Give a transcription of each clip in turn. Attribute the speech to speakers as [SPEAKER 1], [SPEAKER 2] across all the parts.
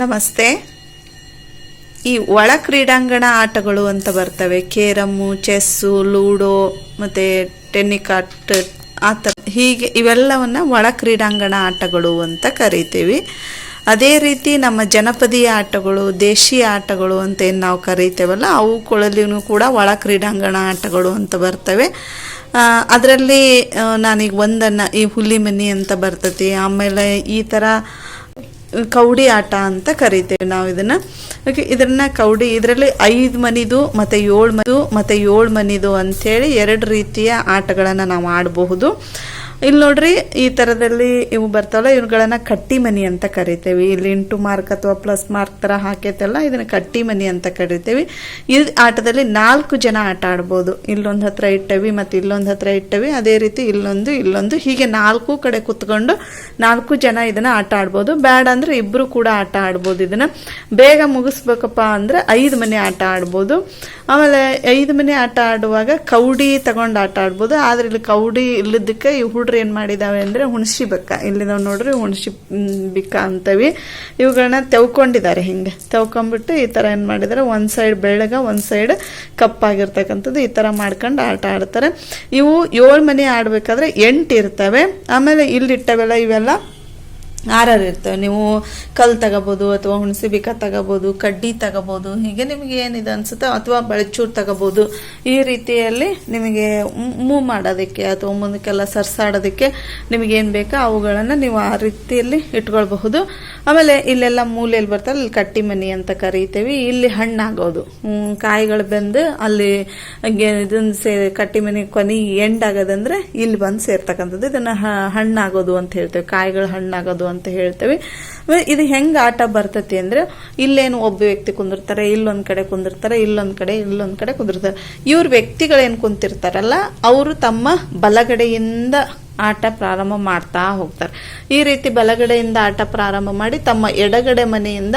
[SPEAKER 1] ನಮಸ್ತೆ. ಈ ಒಳ ಕ್ರೀಡಾಂಗಣ ಆಟಗಳು ಅಂತ ಬರ್ತವೆ. ಕೇರಮ್ಮು, ಚೆಸ್ಸು, ಲೂಡೋ, ಮತ್ತು ಟೆನ್ನಿಕಾಟ್ ಆ ಥರ ಹೀಗೆ ಇವೆಲ್ಲವನ್ನ ಒಳ ಕ್ರೀಡಾಂಗಣ ಆಟಗಳು ಅಂತ ಕರಿತೀವಿ. ಅದೇ ರೀತಿ ನಮ್ಮ ಜನಪದೀಯ ಆಟಗಳು, ದೇಶೀಯ ಆಟಗಳು ಅಂತ ಏನು ನಾವು ಕರಿತೇವಲ್ಲ ಅವುಗಳಲ್ಲಿಯೂ ಕೂಡ ಒಳ ಕ್ರೀಡಾಂಗಣ ಆಟಗಳು ಅಂತ ಬರ್ತವೆ. ಅದರಲ್ಲಿ ನಾನೀಗ ಒಂದನ್ನು ಈ ಹುಲಿಮನಿ ಅಂತ ಬರ್ತೈತಿ. ಆಮೇಲೆ ಈ ಥರ ಕೌಡಿ ಆಟ ಅಂತ ಕರಿತೇವೆ ನಾವು ಇದನ್ನ. ಓಕೆ ಇದನ್ನ ಕೌಡಿ ಇದರಲ್ಲಿ ಐದು ಮನಿದು ಮತ್ತೆ ಏಳು ಮನಿದು ಮತ್ತೆ ಏಳು ಮನಿದು ಹೇಳಿ ಎರಡು ರೀತಿಯ ಆಟಗಳನ್ನು ನಾವು ಆಡಬಹುದು. ಇಲ್ಲಿ ನೋಡ್ರಿ, ಈ ಥರದಲ್ಲಿ ಇವು ಬರ್ತಾವಲ್ಲ ಇವುಗಳನ್ನ ಕಟ್ಟಿ ಮನಿ ಅಂತ ಕರಿತೇವೆ. ಇಲ್ಲಿ ಇಂಟು ಮಾರ್ಕ್ ಅಥವಾ ಪ್ಲಸ್ ಮಾರ್ಕ್ ಥರ ಹಾಕೈತಲ್ಲ, ಇದನ್ನ ಕಟ್ಟಿ ಮನಿ ಅಂತ ಕರಿತೇವೆ. ಈ ಆಟದಲ್ಲಿ ನಾಲ್ಕು ಜನ ಆಟ ಆಡ್ಬೋದು. ಇಲ್ಲೊಂದು ಹತ್ರ ಇಟ್ಟವಿ ಮತ್ತು ಇಲ್ಲೊಂದು ಹತ್ರ ಇಟ್ಟವಿ. ಅದೇ ರೀತಿ ಇಲ್ಲೊಂದು ಇಲ್ಲೊಂದು, ಹೀಗೆ ನಾಲ್ಕು ಕಡೆ ಕುತ್ಕೊಂಡು ನಾಲ್ಕು ಜನ ಇದನ್ನ ಆಟ ಆಡ್ಬೋದು. ಬೇಡ ಅಂದ್ರೆ ಇಬ್ರು ಕೂಡ ಆಟ ಆಡ್ಬೋದು ಇದನ್ನ. ಬೇಗ ಮುಗಿಸ್ಬೇಕಪ್ಪ ಅಂದ್ರೆ ಐದು ಮನೆ ಆಟ ಆಡ್ಬೋದು. ಆಮೇಲೆ ಐದು ಮನೆ ಆಟ ಆಡುವಾಗ ಕೌಡಿ ತಗೊಂಡು ಆಟ ಆಡ್ಬೋದು. ಆದ್ರೆ ಇಲ್ಲಿ ಕೌಡಿ ಇಲ್ಲದಕ್ಕೆ ಈ ಏನ್ ಮಾಡಿದಾವೆ ಅಂದ್ರೆ ಹುಣಸಿ ಬೆಕ್ಕ. ಇಲ್ಲಿ ನಾವು ನೋಡ್ರಿ ಹುಣಸಿ ಬಿಕ್ಕ ಅಂತವಿ. ಇವುಗಳನ್ನ ತೆವ್ಕೊಂಡಿದ್ದಾರೆ ಹಿಂಗೆ. ತೆವ್ಕೊಂಡ್ಬಿಟ್ಟು ಈ ಥರ ಏನು ಮಾಡಿದಾರೆ, ಒಂದು ಸೈಡ್ ಬೆಳಗ ಒಂದು ಸೈಡ್ ಕಪ್ಪಾಗಿರ್ತಕ್ಕಂಥದ್ದು ಈ ತರ ಮಾಡ್ಕೊಂಡು ಆಟ ಆಡ್ತಾರೆ. ಇವು ಏಳು ಮನೆ ಆಡ್ಬೇಕಾದ್ರೆ ಎಂಟು ಇರ್ತವೆ. ಆಮೇಲೆ ಇಲ್ಲಿಟ್ಟವೆಲ್ಲ ಇವೆಲ್ಲ ಆರಾರು ಇರ್ತವೆ ನೀವು ಕಲ್ಲು ತಗೋಬೋದು ಅಥವಾ ಹುಣಸೆ ಬಿಕ ತಗೋಬೋದು, ಕಡ್ಡಿ ತಗೋಬೋದು, ಹೀಗೆ ನಿಮಗೆ ಏನಿದೆ ಅನ್ಸುತ್ತೆ ಅಥವಾ ಬಳಚೂರು ತಗೋಬೋದು, ಈ ರೀತಿಯಲ್ಲಿ ನಿಮಗೆ ಮೂವ್ ಮಾಡೋದಕ್ಕೆ ಅಥವಾ ಮುಂದಕ್ಕೆಲ್ಲ ಸರ್ಸಾಡೋದಕ್ಕೆ ನಿಮಗೆ ಏನು ಬೇಕೋ ಅವುಗಳನ್ನು ನೀವು ಆ ರೀತಿಯಲ್ಲಿ ಇಟ್ಕೊಳ್ಬಹುದು. ಆಮೇಲೆ ಇಲ್ಲೆಲ್ಲ ಮೂಲೆಯಲ್ಲಿ ಬರ್ತಾರೆ ಅಲ್ಲಿ ಕಟ್ಟಿ ಮನಿ ಅಂತ ಕರಿತೀವಿ. ಇಲ್ಲಿ ಹಣ್ಣಾಗೋದು. ಕಾಯಿಗಳು ಬಂದು ಅಲ್ಲಿ ಇದನ್ನು ಸೇ, ಕಟ್ಟಿ ಮನಿ ಕೊನೆ ಎಂಡ್ ಆಗೋದಂದ್ರೆ ಇಲ್ಲಿ ಬಂದು ಸೇರ್ತಕ್ಕಂಥದ್ದು. ಇದನ್ನ ಹಣ್ಣಾಗೋದು ಅಂತ ಹೇಳ್ತೇವೆ. ಕಾಯಿಗಳು ಹಣ್ಣಾಗೋದು ಅಂತ ಹೇಳ್ತೇವೆ. ಇದು ಹೆಂಗ್ ಆಟ ಬರ್ತೈತಿ ಅಂದ್ರೆ, ಇಲ್ಲೇನು ಒಬ್ಬ ವ್ಯಕ್ತಿ ಕುಂದಿರ್ತಾರೆ, ಇಲ್ಲೊಂದ್ ಕಡೆ ಕುಂದಿರ್ತಾರೆ, ಇಲ್ಲೊಂದ್ ಕಡೆ ಇಲ್ಲೊಂದ್ ಕಡೆ ಕುಂದಿರ್ತಾರೆ. ಇವ್ರ ವ್ಯಕ್ತಿಗಳೇನ್ ಕುಂತಿರ್ತಾರಲ್ಲ, ಅವರು ತಮ್ಮ ಬಲಗಡೆಯಿಂದ ಆಟ ಪ್ರಾರಂಭ ಮಾಡ್ತಾ ಹೋಗ್ತಾರೆ. ಈ ರೀತಿ ಬಲಗಡೆಯಿಂದ ಆಟ ಪ್ರಾರಂಭ ಮಾಡಿ ತಮ್ಮ ಎಡಗಡೆ ಮನೆಯಿಂದ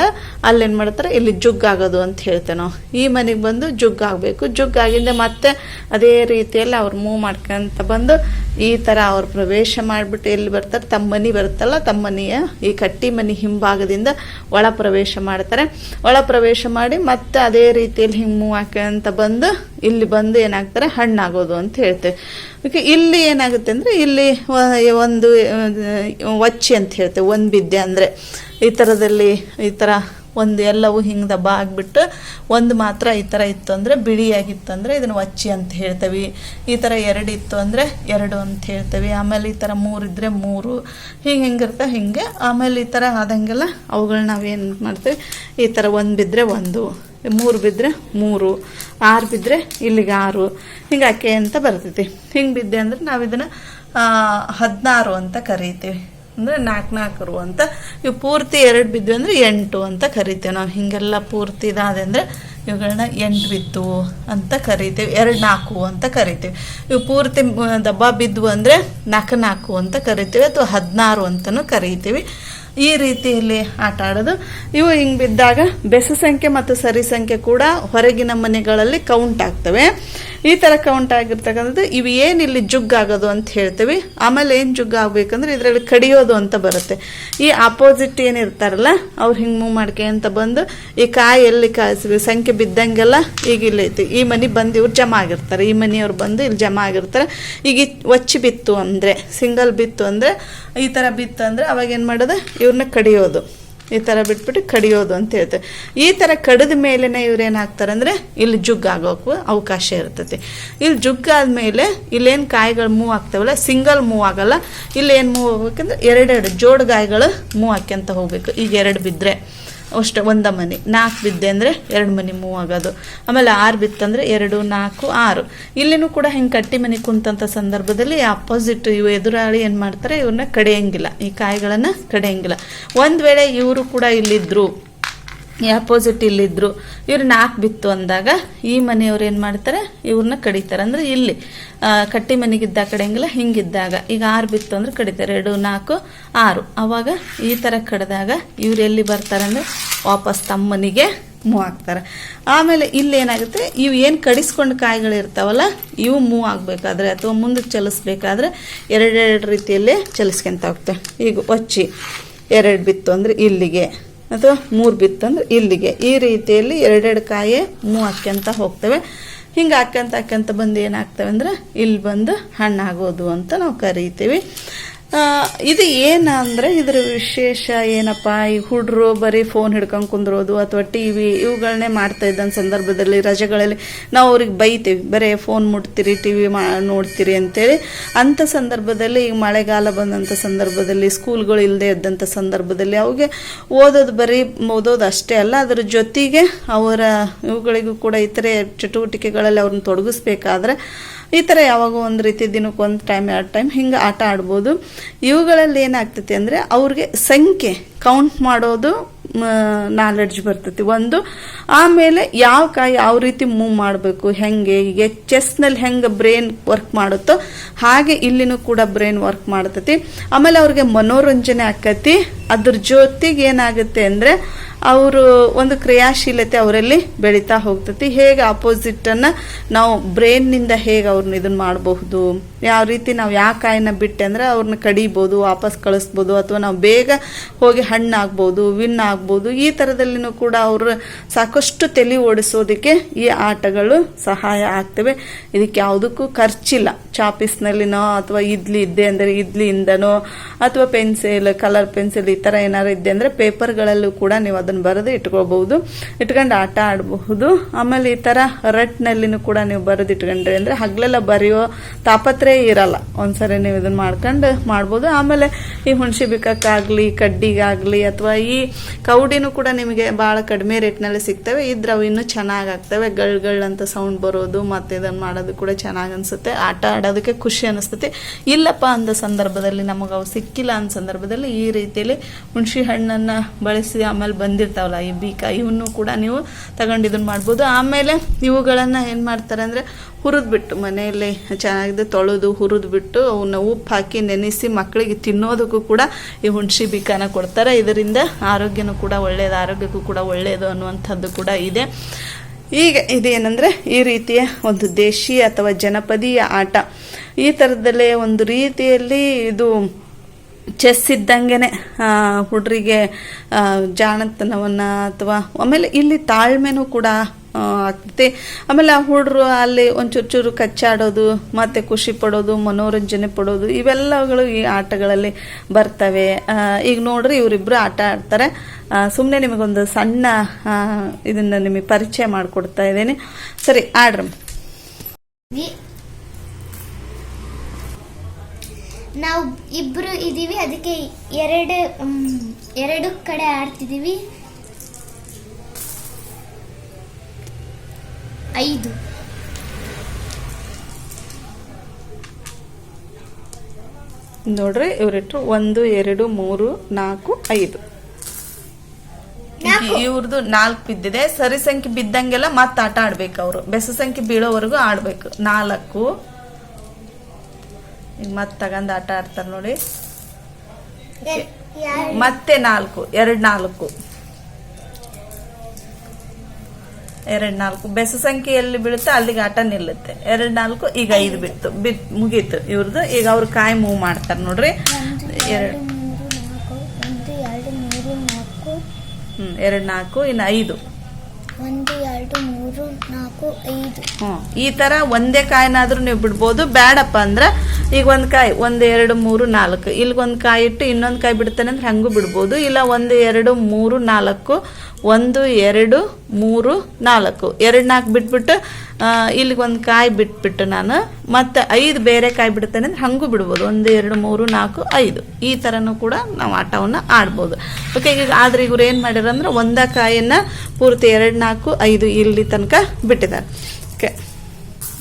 [SPEAKER 1] ಅಲ್ಲೇನ್ ಮಾಡ್ತಾರೆ? ಇಲ್ಲಿ ಜುಗ್ಗಾಗೋದು ಅಂತ ಹೇಳ್ತೇವೆ ನಾವು. ಈ ಮನೆಗೆ ಬಂದು ಜುಗ್ಗಾಗಬೇಕು. ಜುಗ್ಗಾಗಿಂದ ಮತ್ತೆ ಅದೇ ರೀತಿಯಲ್ಲಿ ಅವ್ರು ಮೂವ್ ಮಾಡ್ಕೊಂತ ಬಂದು ಈ ತರ ಅವ್ರು ಪ್ರವೇಶ ಮಾಡಿಬಿಟ್ಟು ಎಲ್ಲಿ ಬರ್ತಾರೆ? ತಮ್ಮ ಮನೆ ಬರುತ್ತಲ್ಲ, ತಮ್ಮ ಮನೆಯ ಈ ಕಟ್ಟಿ ಮನೆ ಹಿಂಭಾಗದಿಂದ ಒಳ ಪ್ರವೇಶ ಮಾಡ್ತಾರೆ. ಒಳ ಪ್ರವೇಶ ಮಾಡಿ ಮತ್ತೆ ಅದೇ ರೀತಿಯಲ್ಲಿ ಹಿಂಗೆ ಮೂವ್ ಹಾಕಂತ ಬಂದು ಇಲ್ಲಿ ಬಂದು ಏನಾಗ್ತಾರೆ? ಹಣ್ಣಾಗೋದು ಅಂತ ಹೇಳ್ತೇವೆ. ಓಕೆ, ಇಲ್ಲಿ ಏನಾಗುತ್ತೆ ಅಂದರೆ ಇಲ್ಲಿ ಒಂದು ವಚ್ಚಿ ಅಂತ ಹೇಳ್ತೇವೆ, ಒಂದು ಬಿದ್ದೆ ಅಂದರೆ. ಈ ಥರದಲ್ಲಿ ಈ ಥರ ಒಂದು ಎಲ್ಲವೂ ಹಿಂಗೆ ದಬ್ಬ ಆಗಿಬಿಟ್ಟು ಒಂದು ಮಾತ್ರ ಈ ಥರ ಇತ್ತು ಅಂದರೆ ಬಿಳಿಯಾಗಿತ್ತು ಅಂದರೆ ಇದನ್ನು ಒಚ್ಚಿ ಅಂತ ಹೇಳ್ತೇವೆ. ಈ ಥರ ಎರಡು ಇತ್ತು ಅಂದರೆ ಎರಡು ಅಂತ ಹೇಳ್ತೇವೆ. ಆಮೇಲೆ ಈ ಥರ ಮೂರು ಇದ್ದರೆ ಮೂರು. ಹಿಂಗೆ ಹೆಂಗಿರ್ತಾವೆ ಹಿಂಗೆ. ಆಮೇಲೆ ಈ ಥರ ಆದಂಗೆಲ್ಲ ಅವುಗಳನ್ನ ನಾವೇನು ಮಾಡ್ತೇವೆ? ಈ ಥರ ಒಂದು ಬಿದ್ದರೆ ಒಂದು. ಮೂರು ಬಿದ್ದರೆ ಮೂರು, ಆರು ಬಿದ್ದರೆ ಇಲ್ಲಿಗೆ ಆರು. ಹಿಂಗೆ ಅಕ್ಕೆ ಅಂತ ಬರ್ತೈತಿ. ಹಿಂಗೆ ಬಿದ್ದೆ ಅಂದ್ರೆ ನಾವು ಇದನ್ನು ಹದಿನಾರು ಅಂತ ಕರಿತೀವಿ. ಅಂದರೆ ನಾಲ್ಕು ನಾಲ್ಕರು ಅಂತ. ಇವು ಪೂರ್ತಿ ಎರಡು ಬಿದ್ದು ಅಂದರೆ ಎಂಟು ಅಂತ ಕರಿತೇವೆ ನಾವು. ಹಿಂಗೆಲ್ಲ ಪೂರ್ತಿ ಇದಾದೆ ಅಂದರೆ ಇವುಗಳನ್ನ ಎಂಟು ಬಿತ್ತು ಅಂತ ಕರಿತೇವೆ. ಎರಡು ನಾಲ್ಕು ಅಂತ ಕರಿತೀವಿ. ಇವು ಪೂರ್ತಿ ದಬ್ಬ ಬಿದ್ವು ಅಂದರೆ ನಾಲ್ಕು ನಾಲ್ಕು ಅಂತ ಕರಿತೀವಿ. ಅಥವಾ ಹದಿನಾರು ಅಂತಲೂ ಕರಿತೀವಿ. ಈ ರೀತಿಯಲ್ಲಿ ಆಟ ಆಡೋದು. ಇವು ಹಿಂಗೆ ಬಿದ್ದಾಗ ಬೆಸ ಸಂಖ್ಯೆ ಮತ್ತು ಸರಿ ಸಂಖ್ಯೆ ಕೂಡ ಹೊರಗಿನ ಮನೆಗಳಲ್ಲಿ ಕೌಂಟ್ ಆಗ್ತವೆ. ಈ ಥರ ಕೌಂಟ್ ಆಗಿರ್ತಕ್ಕಂಥದ್ದು, ಇವು ಏನು ಇಲ್ಲಿ ಜುಗ್ಗಾಗೋದು ಅಂತ ಹೇಳ್ತೀವಿ. ಆಮೇಲೆ ಏನು ಜುಗ್ಗ ಆಗ್ಬೇಕಂದ್ರೆ ಇದರಲ್ಲಿ ಕಡಿಯೋದು ಅಂತ ಬರುತ್ತೆ. ಈ ಅಪೋಸಿಟ್ ಏನಿರ್ತಾರಲ್ಲ ಅವ್ರು ಹಿಂಗೆ ಮೂವ್ ಮಾಡ್ಕೊಂತ ಬಂದು ಈ ಕಾಯಿ ಎಲ್ಲಿ ಕಾಯಿಸಿ ಸಂಖ್ಯೆ ಬಿದ್ದಂಗೆಲ್ಲ ಈಗ ಇಲ್ಲೈತಿ ಈ ಮನೆ ಬಂದು ಇವ್ರು ಜಮಾ ಆಗಿರ್ತಾರೆ. ಈ ಮನೆಯವ್ರು ಬಂದು ಇಲ್ಲಿ ಜಮಾ ಆಗಿರ್ತಾರೆ. ಈಗ ಒಚ್ಚಿ ಬಿತ್ತು ಅಂದರೆ ಸಿಂಗಲ್ ಬಿತ್ತು ಅಂದರೆ ಈ ಥರ ಬಿತ್ತು ಅಂದರೆ ಅವಾಗ ಏನು ಮಾಡೋದು? ಇವ್ರನ್ನ ಕಡಿಯೋದು. ಈ ಥರ ಬಿಟ್ಬಿಟ್ಟು ಕಡಿಯೋದು ಅಂತ ಹೇಳ್ತೇವೆ ಈ ಥರ ಕಡಿದ ಮೇಲೇ ಇವ್ರು ಏನು ಹಾಕ್ತಾರೆ ಅಂದರೆ ಇಲ್ಲಿ ಜುಗ್ಗಾಗೋಕು ಅವಕಾಶ ಇರ್ತೈತಿ. ಇಲ್ಲಿ ಜುಗ್ಗಾದ ಮೇಲೆ ಇಲ್ಲೇನು ಕಾಯಿಗಳು ಮೂವ್ ಆಗ್ತಾವಲ್ಲ, ಸಿಂಗಲ್ ಮೂವ್ ಆಗಲ್ಲ. ಇಲ್ಲೇನು ಮೂವ್ ಆಗ್ಬೇಕಂದ್ರೆ ಎರಡೆರಡು ಜೋಡು ಗಾಯಿಗಳು ಮೂವ್ ಹಾಕ್ಯಂತ ಹೋಗ್ಬೇಕು. ಈಗ ಎರಡು ಬಿದ್ದರೆ ಅಷ್ಟು, ಒಂದ ಮನೆ. ನಾಲ್ಕು ಬಿದ್ದೆ ಅಂದರೆ ಎರಡು ಮನೆ ಮೂವ್ ಆಗೋದು. ಆಮೇಲೆ ಆರು ಬಿತ್ತಂದರೆ ಎರಡು ನಾಲ್ಕು ಆರು. ಇಲ್ಲಿನೂ ಕೂಡ ಹಿಂಗೆ ಕಟ್ಟಿ ಮನೆ ಕುಂತಂಥ ಸಂದರ್ಭದಲ್ಲಿ ಅಪೋಸಿಟ್ ಇವು ಎದುರಾಳಿ ಏನು ಮಾಡ್ತಾರೆ ಇವ್ರನ್ನ ಕಡೆಯಂಗಿಲ್ಲ. ಈ ಕಾಯಿಗಳನ್ನು ಕಡೆಯಂಗಿಲ್ಲ. ಒಂದು ವೇಳೆ ಇವರು ಕೂಡ ಇಲ್ಲಿದ್ದರು ಅಪೋಸಿಟ್ ಇಲ್ಲಿದ್ದರು ಇವ್ರು ನಾಲ್ಕು ಬಿತ್ತು ಅಂದಾಗ ಈ ಮನೆಯವ್ರು ಏನು ಮಾಡ್ತಾರೆ ಇವ್ರನ್ನ ಕಡಿತಾರೆ. ಅಂದರೆ ಇಲ್ಲಿ ಕಟ್ಟಿ ಮನೆಗಿದ್ದ ಕಡೆಯಂಗಿಲ್ಲ, ಹಿಂಗಿದ್ದಾಗ. ಈಗ ಆರು ಬಿತ್ತು ಅಂದ್ರೆ ಕಡಿತಾರೆ. ಎರಡು ನಾಲ್ಕು ಆರು. ಅವಾಗ ಈ ಥರ ಕಡಿದಾಗ ಇವ್ರು ಎಲ್ಲಿ ಬರ್ತಾರೆ ಅಂದ್ರೆ ವಾಪಸ್ ತಮ್ಮ ಮನೆಗೆ ಮೂವ್ ಆಗ್ತಾರೆ ಆಮೇಲೆ ಇಲ್ಲಿ ಏನಾಗುತ್ತೆ ಇವು ಏನು ಕಡಿಸ್ಕೊಂಡು ಕಾಯಿಗಳು ಇರ್ತಾವಲ್ಲ, ಇವು ಮೂವ್ ಆಗಬೇಕಾದ್ರೆ ಅಥವಾ ಮುಂದಕ್ಕೆ ಚಲಿಸ್ಬೇಕಾದ್ರೆ ಎರಡೆರಡು ರೀತಿಯಲ್ಲಿ ಚಲಿಸ್ಕೊಂತ ಹೋಗ್ತವೆ ಈಗ ಒಚ್ಚಿ, ಎರಡು ಬಿತ್ತು ಅಂದರೆ ಇಲ್ಲಿಗೆ, ಅಥವಾ ಮೂರು ಬಿತ್ತು ಬಿತ್ತಂದ್ರೆ ಇಲ್ಲಿಗೆ. ಈ ರೀತಿಯಲ್ಲಿ ಎರಡೆರಡು ಕಾಯಿ ಮೂವ್ ಹಾಕ್ಯಂತ ಹೋಗ್ತವೆ. ಹಿಂಗೆ ಹಾಕ್ಯಂತ ಹಾಕ್ಯಂತ ಬಂದು ಏನಾಗ್ತವೆ ಅಂದ್ರೆ, ಇಲ್ಲಿ ಬಂದು ಹಣ್ಣಾಗೋದು ಅಂತ ನಾವು ಕರಿತೀವಿ. ಇದು ಏನು ಅಂದರೆ ಇದ್ರ ವಿಶೇಷ ಏನಪ್ಪ? ಈ ಹುಡ್ರು ಬರೀ ಫೋನ್ ಹಿಡ್ಕೊಂಡು ಕುಂದ್ರೋದು ಅಥವಾ ಟಿ ವಿ ಇವುಗಳನ್ನೇ ಮಾಡ್ತಾ ಇದ್ದ ಸಂದರ್ಭದಲ್ಲಿ, ರಜೆಗಳಲ್ಲಿ ನಾವು ಅವ್ರಿಗೆ ಬೈತೀವಿ. ಬರೀ ಫೋನ್ ಮುಟ್ತೀರಿ ಟಿ ವಿ ಮಾ, ನೋಡ್ತೀರಿ ಅಂತೇಳಿ. ಅಂಥ ಸಂದರ್ಭದಲ್ಲಿ ಈಗ ಮಳೆಗಾಲ ಬಂದಂಥ ಸಂದರ್ಭದಲ್ಲಿ ಸ್ಕೂಲ್ಗಳು ಇಲ್ಲದೆ ಇದ್ದಂಥ ಸಂದರ್ಭದಲ್ಲಿ ಅವಿಗೆ ಓದೋದು ಬರೀ ಓದೋದು ಅಷ್ಟೇ ಅಲ್ಲ, ಅದರ ಜೊತೆಗೆ ಅವರ ಇವುಗಳಿಗೂ ಕೂಡ ಇತರೆ ಚಟುವಟಿಕೆಗಳಲ್ಲಿ ಅವ್ರನ್ನ ತೊಡಗಿಸ್ಬೇಕಾದ್ರೆ ಈ ಥರ ಯಾವಾಗ ಒಂದು ರೀತಿ ದಿನಕ್ಕೆ ಒಂದು ಟೈಮ್ ಎರಡು ಟೈಮ್ ಹಿಂಗೆ ಆಟ ಆಡ್ಬೋದು. ಇವುಗಳಲ್ಲಿ ಏನಾಗ್ತೈತಿ ಅಂದರೆ ಅವ್ರಿಗೆ ಸಂಖ್ಯೆ ಕೌಂಟ್ ಮಾಡೋದು ನಾಲೆಡ್ಜ್ ಬರ್ತೈತಿ. ಒಂದು, ಆಮೇಲೆ ಯಾವ ಕಾಯಿ ಯಾವ ರೀತಿ ಮೂವ್ ಮಾಡಬೇಕು, ಹೆಂಗೆ, ಈಗ ಚೆಸ್ನಲ್ಲಿ ಹೆಂಗೆ ಬ್ರೈನ್ ವರ್ಕ್ ಮಾಡುತ್ತೋ ಹಾಗೆ ಇಲ್ಲಿನೂ ಕೂಡ ಬ್ರೈನ್ ವರ್ಕ್ ಮಾಡ್ತತಿ. ಆಮೇಲೆ ಅವ್ರಿಗೆ ಮನೋರಂಜನೆ ಆಕತಿ. ಅದ್ರ ಜೊತೆಗೆ ಏನಾಗುತ್ತೆ ಅಂದರೆ ಅವರು ಒಂದು ಕ್ರಿಯಾಶೀಲತೆ ಅವರಲ್ಲಿ ಬೆಳೀತಾ ಹೋಗ್ತತಿ. ಹೇಗೆ ಆಪೋಸಿಟನ್ನು ನಾವು ಬ್ರೈನ್ನಿಂದ ಹೇಗೆ ಅವ್ರನ್ನ ಇದನ್ನ ಮಾಡಬಹುದು? ಯಾವ ರೀತಿ ನಾವು ಯಾವ ಕಾಯಿನ ಬಿಟ್ಟೆ ಅಂದರೆ ಅವ್ರನ್ನ ಕಡಿಬೋದು ವಾಪಸ್ ಕಳಿಸ್ಬೋದು ಅಥವಾ ನಾವು ಬೇಗ ಹೋಗಿ ಹಣ್ಣಾಗ್ಬೋದು ವಿನ್ ಆಗ್ಬೋದು ಈ ಥರದಲ್ಲಿನೂ ಕೂಡ ಅವರು ಸಾಕಷ್ಟು ತಲೆ ಓಡಿಸೋದಕ್ಕೆ ಈ ಆಟಗಳು ಸಹಾಯ ಆಗ್ತವೆ. ಇದಕ್ಕೆ ಯಾವುದಕ್ಕೂ ಖರ್ಚಿಲ್ಲ. ಚಾಪೀಸ್ನಲ್ಲಿನೋ ಅಥವಾ ಇದ್ಲಿ ಇದ್ದೆ ಅಂದರೆ ಇದ್ಲಿಯಿಂದನೋ ಅಥವಾ ಪೆನ್ಸಿಲ್, ಕಲರ್ ಪೆನ್ಸಿಲ್ ಈ ಥರ ಏನಾರು ಇದ್ದೆ ಅಂದರೆ ಪೇಪರ್ಗಳಲ್ಲೂ ಕೂಡ ನೀವು ಅದನ್ನು ಬರೆದು ಇಟ್ಕೋಬಹುದು. ಇಟ್ಕೊಂಡು ಆಟ ಆಡಬಹುದು. ಆಮೇಲೆ ಈ ಥರ ರಟ್ನಲ್ಲಿನೂ ಕೂಡ ನೀವು ಬರೆದು ಇಟ್ಕೊಂಡ್ರಿ ಅಂದರೆ ಹಗ್ಲೆಲ್ಲ ಬರೆಯೋ ತಾಪತ್ರೆ ಇರಲ್ಲ. ಒಂದ್ಸರಿ ನೀವು ಇದನ್ನ ಮಾಡ್ಕೊಂಡು ಮಾಡ್ಬೋದು. ಆಮೇಲೆ ಈ ಹುಣಸೆ ಬಿಕ್ಕಕ್ಕಾಗಲಿ ಕಡ್ಡಿಗಾಗಲಿ ಅಥವಾ ಈ ಕೌಡಿನೂ ಕೂಡ ನಿಮಗೆ ಭಾಳ ಕಡಿಮೆ ರೇಟ್ನಲ್ಲಿ ಸಿಗ್ತವೆ. ಇದ್ರೆ ಅವು ಇನ್ನೂ ಚೆನ್ನಾಗಿ ಆಗ್ತವೆ. ಗಳ್ ಅಂತ ಸೌಂಡ್ ಬರೋದು ಮತ್ತು ಇದನ್ನು ಮಾಡೋದು ಕೂಡ ಚೆನ್ನಾಗಿ ಅನಿಸುತ್ತೆ. ಆಟ ಆಡೋದಕ್ಕೆ ಖುಷಿ ಅನಿಸ್ತೈತಿ ಇಲ್ಲಪ್ಪ ಅಂದ ಸಂದರ್ಭದಲ್ಲಿ ನಮಗೆ ಅವು ಸಿಕ್ಕಿಲ್ಲ ಅಂದ ಸಂದರ್ಭದಲ್ಲಿ ಈ ರೀತಿಯಲ್ಲಿ ಹುಣಸೆ ಹಣ್ಣನ್ನು ಬಳಸಿ ಆಮೇಲೆ ಬಂದಿರ್ತಾವಲ್ಲ ಈ ಬೀಕ ಇವನ್ನು ಕೂಡ ನೀವು ತಗೊಂಡು ಇದನ್ನು ಮಾಡ್ಬೋದು. ಆಮೇಲೆ ಇವುಗಳನ್ನು ಏನು ಮಾಡ್ತಾರೆ ಅಂದರೆ ಹುರಿದ್ಬಿಟ್ಟು, ಮನೆಯಲ್ಲಿ ಚೆನ್ನಾಗಿದೆ ತೊಳೆದು ಹುರಿದ್ಬಿಟ್ಟು ಅವನ್ನ ಉಪ್ಪು ಹಾಕಿ ನೆನೆಸಿ ಮಕ್ಕಳಿಗೆ ತಿನ್ನೋದಕ್ಕೂ ಕೂಡ ಈ ಹುಣಸೆ ಬೀಕನ ಕೊಡ್ತಾರೆ. ಇದರಿಂದ ಆರೋಗ್ಯನೂ ಕೂಡ ಒಳ್ಳೆಯದು ಆರೋಗ್ಯಕ್ಕೂ ಕೂಡ ಒಳ್ಳೆಯದು ಅನ್ನುವಂಥದ್ದು ಕೂಡ ಇದೆ. ಈಗ ಇದೇನೆಂದರೆ ಈ ರೀತಿಯ ಒಂದು ದೇಶೀಯ ಅಥವಾ ಜನಪದೀಯ ಆಟ. ಈ ಥರದಲ್ಲೇ ಒಂದು ರೀತಿಯಲ್ಲಿ ಇದು ಚೆಸ್ ಇದ್ದಂಗೆ ಹುಡ್ರಿಗೆ ಜಾಣತನವನ್ನ ಅಥವಾ ಆಮೇಲೆ ಇಲ್ಲಿ ತಾಳ್ಮೆನೂ ಕೂಡ ಆಗ್ತೈತಿ. ಆಮೇಲೆ ಆ ಹುಡ್ರು ಅಲ್ಲಿ ಒಂಚೂರು ಚೂರು ಕಚ್ಚಾಡೋದು, ಮತ್ತು ಖುಷಿ ಪಡೋದು, ಮನೋರಂಜನೆ ಪಡೋದು, ಇವೆಲ್ಲಗಳು ಈ ಆಟಗಳಲ್ಲಿ ಬರ್ತವೆ. ಈಗ ನೋಡ್ರಿ ಇವರಿಬ್ಬರು ಆಟ ಆಡ್ತಾರೆ. ಸುಮ್ಮನೆ ನಿಮಗೊಂದು ಸಣ್ಣ ಇದನ್ನ ನಿಮಗೆ ಪರಿಚಯ ಮಾಡಿಕೊಡ್ತಾ ಇದ್ದೀನಿ. ಸರಿ ಆಡ್ರಮ್ಮ
[SPEAKER 2] ನಾವು ಇಬ್ರು ಇದೀವಿ ಅದಕ್ಕೆ ಎರಡು ಎರಡು ಕಡೆ ಆಡ್ತಿದೀವಿ ಐದು.
[SPEAKER 1] ನೋಡ್ರಿ ಇವ್ರಿಟ್ರು ಒಂದು ಎರಡು ಮೂರು ನಾಲ್ಕು ಐದು. ಇವ್ರದ್ದು ನಾಲ್ಕು ಬಿದ್ದಿದೆ. ಸರಿ ಸಂಖ್ಯೆ ಬಿದ್ದಂಗೆಲ್ಲ ಮತ್ತೆ ಆಟ ಆಡ್ಬೇಕು ಅವರು. ಬೆಸ ಸಂಖ್ಯೆ ಬೀಳೋವರೆಗೂ ಆಡ್ಬೇಕು. ನಾಲ್ಕು. ಈಗ ಮತ್ತೆ ತಗೊಂಡು ಆಟ ಆಡ್ತಾರೆ ನೋಡಿ. ಮತ್ತೆ ನಾಲ್ಕು ಎರಡ್ ನಾಲ್ಕು. ಎರಡ್ ನಾಲ್ಕು. ಬೆಸ ಸಂಖ್ಯೆ ಎಲ್ಲಿ ಬೀಳುತ್ತೆ ಅಲ್ಲಿಗೆ ಆಟ ನಿಲ್ಲುತ್ತೆ. ಎರಡು ನಾಲ್ಕು ಈಗ ಐದು ಬಿತ್ತು. ಬಿತ್ ಮುಗೀತು ಇವ್ರದ್ದು ಈಗ ಅವ್ರು ಕಾಯಿ ಮೂವ್ ಮಾಡ್ತಾರೆ ನೋಡ್ರಿ. ಎರಡು
[SPEAKER 2] ಎರಡು ನಾಲ್ಕು
[SPEAKER 1] ಇನ್ನು ಐದು.
[SPEAKER 2] ನಾಲ್ಕು, ಐದು.
[SPEAKER 1] ಹ್ಞೂ ಈ ತರ ಒಂದೇ ಕಾಯಿನಾದ್ರೂ ನೀವು ಬಿಡ್ಬೋದು. ಬೇಡಪ್ಪ ಅಂದ್ರೆ ಈಗ ಒಂದು ಕಾಯಿ, ಒಂದ್, ಎರಡು, ಮೂರು, ನಾಲ್ಕು. ಇಲ್ಲಿ ಒಂದ್ ಕಾಯಿ ಇಟ್ಟು ಇನ್ನೊಂದು ಕಾಯಿ ಬಿಡ್ತಾನೆ ಅಂದ್ರೆ ಹಂಗೂ ಬಿಡ್ಬೋದು. ಇಲ್ಲ ಒಂದು, ಎರಡು, ಮೂರು, ನಾಲ್ಕು ಒಂದು, ಎರಡು, ಮೂರು, ನಾಲ್ಕು. ಎರಡು ನಾಲ್ಕು ಬಿಟ್ಬಿಟ್ಟು ಇಲ್ಲಿಗೆ ಒಂದು ಕಾಯಿ ಬಿಟ್ಬಿಟ್ಟು ನಾನು ಮತ್ತೆ ಐದು ಬೇರೆ ಕಾಯಿ ಬಿಡ್ತೇನೆ ಅಂದ್ರೆ ಹಂಗೂ ಬಿಡ್ಬೋದು. ಒಂದು, ಎರಡು, ಮೂರು, ನಾಲ್ಕು, ಐದು. ಈ ಥರನೂ ಕೂಡ ನಾವು ಆಟವನ್ನು ಆಡ್ಬೋದು. ಓಕೆ ಈಗ ಆದ್ರೆ ಇವ್ರು ಏನು ಮಾಡ್ಯಾರ ಅಂದ್ರೆ ಒಂದ ಕಾಯಿನ ಪೂರ್ತಿ ಎರಡು, ನಾಲ್ಕು, ಐದು ಇಲ್ಲಿ ತನಕ ಬಿಟ್ಟಿದ್ದಾರೆ. ಓಕೆ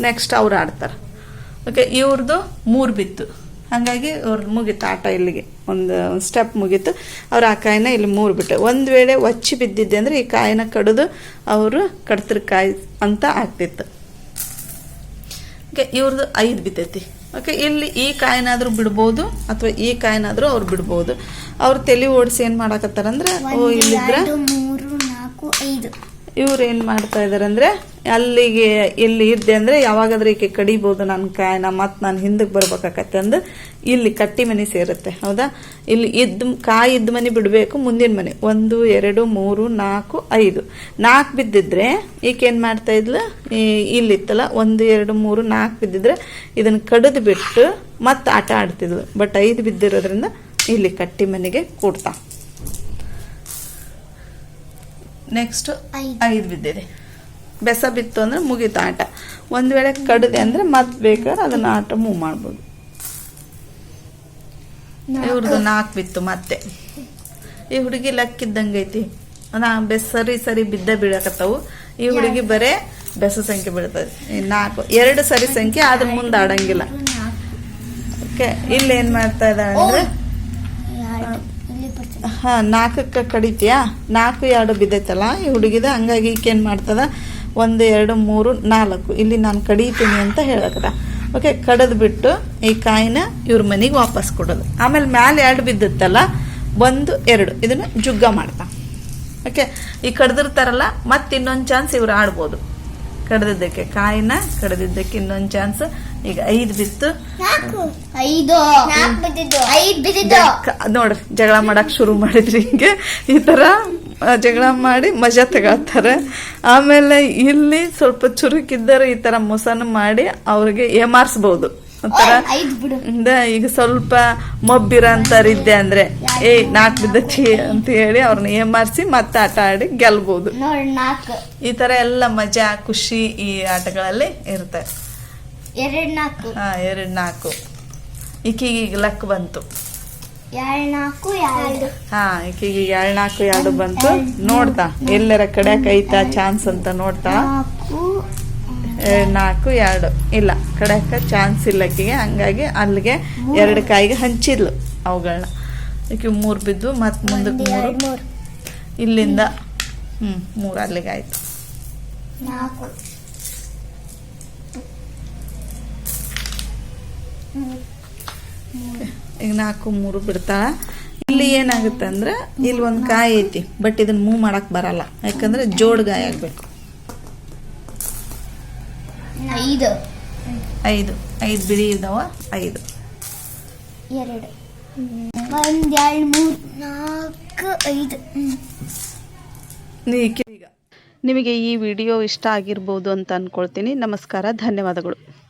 [SPEAKER 1] ನೆಕ್ಸ್ಟ್ ಅವ್ರು ಆಡ್ತಾರೆ. ಓಕೆ ಇವ್ರದ್ದು ಮೂರು ಬಿತ್ತು. ಹಾಗಾಗಿ ಅವ್ರದ್ದು ಮುಗೀತು ಆಟ ಇಲ್ಲಿಗೆ. ಒಂದು ಸ್ಟೆಪ್ ಮುಗೀತು. ಅವ್ರು ಆ ಕಾಯಿನ ಇಲ್ಲಿ ಮೂರು ಬಿಟ್ಟು ಒಂದು ವೇಳೆ ಒಚ್ಚಿ ಬಿದ್ದಿದ್ದೆ ಅಂದರೆ ಈ ಕಾಯಿನ ಕಡಿದು ಅವರು ಕಡ್ತರ ಕಾಯಿ ಅಂತ ಆಗ್ತಿತ್ತು. ಓಕೆ ಇವ್ರದ್ದು ಐದು ಬಿದ್ದೈತಿ. ಓಕೆ ಇಲ್ಲಿ ಈ ಕಾಯಿನಾದರೂ ಬಿಡ್ಬೋದು ಅಥವಾ ಈ ಕಾಯಿನಾದರೂ ಅವ್ರು ಬಿಡ್ಬೋದು. ಅವ್ರು ತಲೆ ಓಡಿಸಿ ಏನು ಮಾಡಾಕತ್ತಾರಂದ್ರೆ ಓ ಇಲ್ಲಿದ್ರೆ
[SPEAKER 2] ಮೂರು ನಾಲ್ಕು ಐದು.
[SPEAKER 1] ಇವ್ರು ಏನು ಮಾಡ್ತಾ ಇದ್ದಾರೆ ಅಂದರೆ, ಅಲ್ಲಿಗೆ ಇಲ್ಲಿ ಇದ್ದೆ ಅಂದರೆ ಯಾವಾಗಾದ್ರೂ ಈಕೆ ಕಡಿಬೋದು ನನ್ನ ಕಾಯನ ಮತ್ತು ನಾನು ಹಿಂದಕ್ಕೆ ಬರ್ಬೇಕಾಕತ್ತೆ ಅಂದು ಇಲ್ಲಿ ಕಟ್ಟಿ ಮನೆ ಸೇರುತ್ತೆ, ಹೌದಾ? ಇಲ್ಲಿ ಇದ್ದ ಕಾಯಿ ಇದ್ದ ಮನೆ ಬಿಡಬೇಕು, ಮುಂದಿನ ಮನೆ. ಒಂದು, ಎರಡು, ಮೂರು, ನಾಲ್ಕು, ಐದು. ನಾಲ್ಕು ಬಿದ್ದಿದ್ರೆ ಈಕೆ ಏನು ಮಾಡ್ತಾ ಇದ್ಲು? ಇಲ್ಲಿತ್ತಲ್ಲ, ಒಂದು, ಎರಡು, ಮೂರು ನಾಲ್ಕು ಬಿದ್ದಿದ್ರೆ ಇದನ್ನು ಕಡಿದು ಬಿಟ್ಟು ಮತ್ತೆ ಆಟ ಆಡ್ತಿದ್ಲು. ಬಟ್ ಐದು ಬಿದ್ದಿರೋದ್ರಿಂದ ಇಲ್ಲಿ ಕಟ್ಟಿ ಮನೆಗೆ ಕೂಡ್ತಾ. ನೆಕ್ಸ್ಟ್
[SPEAKER 2] ಐದು.
[SPEAKER 1] ಬಿದ್ದಿದೆ. ಬೆಸ ಬಿತ್ತು ಅಂದ್ರೆ ಮುಗೀತು ಆಟ. ಒಂದು ವೇಳೆ ಕಡಿದೆ ಅಂದ್ರೆ ಮತ್ತೆ ಬೇಕಾದ್ರೆ ಅದನ್ನ ಆಟ ಮೂವ್ ಮಾಡ್ಬೋದು. ಇವ್ರದ್ದು ನಾಲ್ಕು ಬಿತ್ತು ಮತ್ತೆ. ಈ ಹುಡುಗಿ ಲಕ್ಕಿದ್ದಂಗೆ ಐತಿ. ನಾ ಬೆಸ್ ಸರಿ ಸರಿ ಬಿದ್ದ ಬೀಳಕತ್ತವು. ಈ ಹುಡುಗಿ ಬರೇ ಬೆಸ ಸಂಖ್ಯೆ ಬೀಳ್ತದೆ. ನಾಲ್ಕು ಎರಡು ಸರಿ ಸಂಖ್ಯೆ ಆದ್ರೆ ಮುಂದೆ ಆಡಂಗಿಲ್ಲ ಓಕೆ ಇಲ್ಲಿ ಏನ್ ಮಾಡ್ತಾ ಇದ್ದಾರೆ ಅಂದ್ರೆ? ಹಾ ನಾಲ್ಕಕ್ಕೆ ಕಡಿತೀಯಾ? ನಾಲ್ಕು ಎರಡು ಬಿದ್ದೈತಲ್ಲ, ಈ ಹುಡುಗಿದ ಹಂಗಾಗಿ ಈಕೇನು ಮಾಡ್ತದ? ಒಂದು, ಎರಡು, ಮೂರು, ನಾಲ್ಕು. ಇಲ್ಲಿ ನಾನು ಕಡಿತೀನಿ ಅಂತ ಹೇಳಕದ ಓಕೆ ಕಡಿದ್ಬಿಟ್ಟು ಈ ಕಾಯಿನ ಇವ್ರ ಮನೆಗೆ ವಾಪಸ್ ಕೊಡೋದು. ಆಮೇಲೆ ಮ್ಯಾಲೆ ಎರಡು ಬಿದ್ದಿತ್ತಲ್ಲ, ಒಂದು, ಎರಡು. ಇದನ್ನು ಜುಗ್ಗ ಮಾಡ್ತಾ ಓಕೆ ಈ ಕಡ್ದಿರ್ತಾರಲ್ಲ ಮತ್ತೆ ಇನ್ನೊಂದು ಚಾನ್ಸ್ ಇವ್ರು ಆಡ್ಬೋದು. ಕಡ್ದಿದ್ದಕ್ಕೆ ಕಾಯಿನ ಕಡ್ದಿದ್ದಕ್ಕೆ ಇನ್ನೊಂದು ಚಾನ್ಸ್ ಈಗ ಐದು ಬಿತ್ತು.
[SPEAKER 2] ಐದು.
[SPEAKER 1] ನೋಡ್ರಿ ಜಗಳ ಮಾಡಕ್ ಶುರು ಮಾಡಿದ್ರಿ ಹಿಂಗೆ. ಈ ತರ ಜಗಳ ಮಾಡಿ ಮಜಾ ತಗೊಳ್ತಾರೆ ಆಮೇಲೆ ಇಲ್ಲಿ ಸ್ವಲ್ಪ ಚುರುಕಿದ್ದರೆ ಈ ತರ ಮೋಸನ ಮಾಡಿ ಅವ್ರಿಗೆ ಏಮಾರಿಸ್ಬೋದು. ಒಂಥರ ಈಗ ಸ್ವಲ್ಪ ಮೊಬ್ಬಿರ ಅಂತಾರಿದ್ದೆ ಅಂದ್ರೆ ಏಯ್ ನಾಲ್ಕು ಬಿದ್ದತಿ ಅಂತ ಹೇಳಿ ಅವ್ರನ್ನ ಏಮಾರಿಸಿ ಮತ್ತೆ ಆಟ ಆಡಿ
[SPEAKER 2] ನಾಲ್ಕು
[SPEAKER 1] ಈ ತರ ಎಲ್ಲ ಮಜಾ ಖುಷಿ ಈ ಆಟಗಳಲ್ಲಿ ಇರುತ್ತೆ.
[SPEAKER 2] ಎರಡು ನಾಲ್ಕು
[SPEAKER 1] ಹಾ ಎರಡು ನಾಲ್ಕು ಈಕಿಗೆ ಈಗ ಲಕ್ ಬಂತು
[SPEAKER 2] ಹಾ ನಾಲ್ಕು ಎರಡು
[SPEAKER 1] ನಾಲ್ಕು ಈಕಿಗೆ ಎರಡು ಬಂತು. ನೋಡ್ತಾ ಎಲ್ಲರ ಕಡೆ ಕೈತಾ ಚಾನ್ಸ್ ಅಂತ ನೋಡ್ತಾ.
[SPEAKER 2] ನಾಲ್ಕು
[SPEAKER 1] ಎರಡ್ ನಾಲ್ಕು ಎರಡು. ಇಲ್ಲ ಕಡೆಕ ಚಾನ್ಸ್ ಇಲ್ಲ ಆಕಿಗೆ. ಹಂಗಾಗಿ ಅಲ್ಲಿಗೆ ಎರಡು ಕಾಯಿಗೆ ಹಂಚಿದ್ಲು ಅವುಗಳನ್ನ ಆಕೆ ಮೂರು ಬಿದ್ದು ಮತ್ತೆ ಮುಂದಕ್ಕೆ ಮೂರು. ಇಲ್ಲಿಂದ ಹ್ಞೂ ಮೂರು ಅಲ್ಲಿಗೆ ಆಯ್ತು. ಈಗ ನಾಲ್ಕು ಮೂರು ಬಿಡ್ತಾಳ. ಇಲ್ಲಿ ಏನಾಗುತ್ತೆ ಅಂದ್ರೆ ಇಲ್ಲಿ ಒಂದು ಕಾಯಿ ಐತಿ ಬಟ್ ಇದನ್ನ ಮೂವ್ ಮಾಡಕ್ ಬರಲ್ಲ. ಯಾಕಂದ್ರೆ ಜೋಡ್ ಗಾಯ ಆಗ್ಬೇಕು.
[SPEAKER 2] ಐದು.
[SPEAKER 1] ಐದು. ಐದು ಬಿಳಿ ಇದಾವ? ಐದು.
[SPEAKER 2] ಎರಡು. ಒಂದ್ ಎರಡು ಮೂರು ನಾಲ್ಕು ಐದು.
[SPEAKER 1] ಈಗ ನಿಮಗೆ ಈ ವಿಡಿಯೋ ಇಷ್ಟ ಆಗಿರ್ಬೋದು ಅಂತ ಅನ್ಕೊಳ್ತೀನಿ. ನಮಸ್ಕಾರ. ಧನ್ಯವಾದಗಳು.